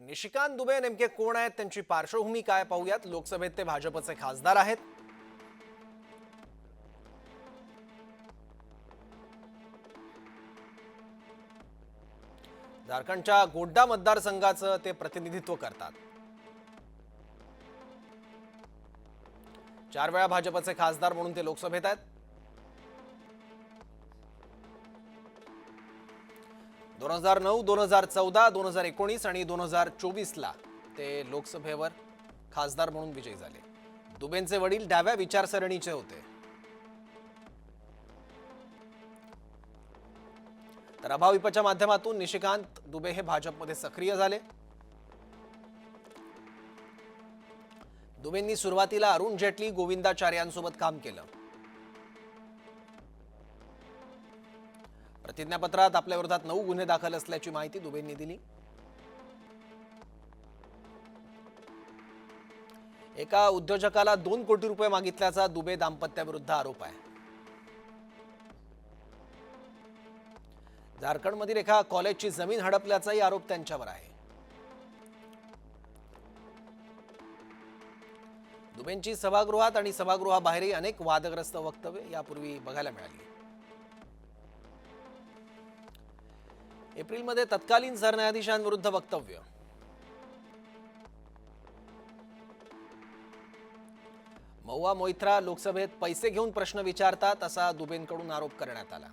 निशिकांत दुबे नेमके कोण आहेत? त्यांची पार्श्वभूमी काय पाहूयात. लोकसभेत ते भाजपचे खासदार आहेत. झारखंडच्या गोड्डा मतदारसंघाचं ते प्रतिनिधित्व करतात. चार वेळा भाजपचे खासदार म्हणून ते लोकसभेत आहेत. दोन हजार नऊ दोन हजार चौदा दोन हजार एकोणीस आणि दोन हजार चोवीसला ते लोकसभेवर खासदार म्हणून विजयी झाले. दुबेंचे वडील डाव्या विचारसरणीचे होते. तर अभाविपच्या माध्यमातून निशिकांत दुबे हे भाजपमध्ये सक्रिय झाले. दुबेंनी सुरुवातीला अरुण जेटली गोविंदाचार्यांसोबत काम केलं. प्रतिज्ञापत्रात आपल्या विरोधात नऊ गुन्हे दाखल असल्याची माहिती दुबेंनी दिली. एका उद्योजकाला दोन कोटी रुपये मागितल्याचा दुबे दाम्पत्याविरुद्ध आरोप आहे. झारखंडमधील एका कॉलेजची जमीन हडपल्याचाही आरोप त्यांच्यावर आहे. दुबेंची सभागृहात आणि सभागृहाबाहेरही अनेक वादग्रस्त वक्तव्य यापूर्वी बघायला मिळाली. एप्रिलमध्ये तत्कालीन सरन्यायाधीशांविरुद्ध वक्तव्य. मौवा मोइत्रा लोकसभेत पैसे घेऊन प्रश्न विचारतात असा दुबेंकडून आरोप करण्यात आला.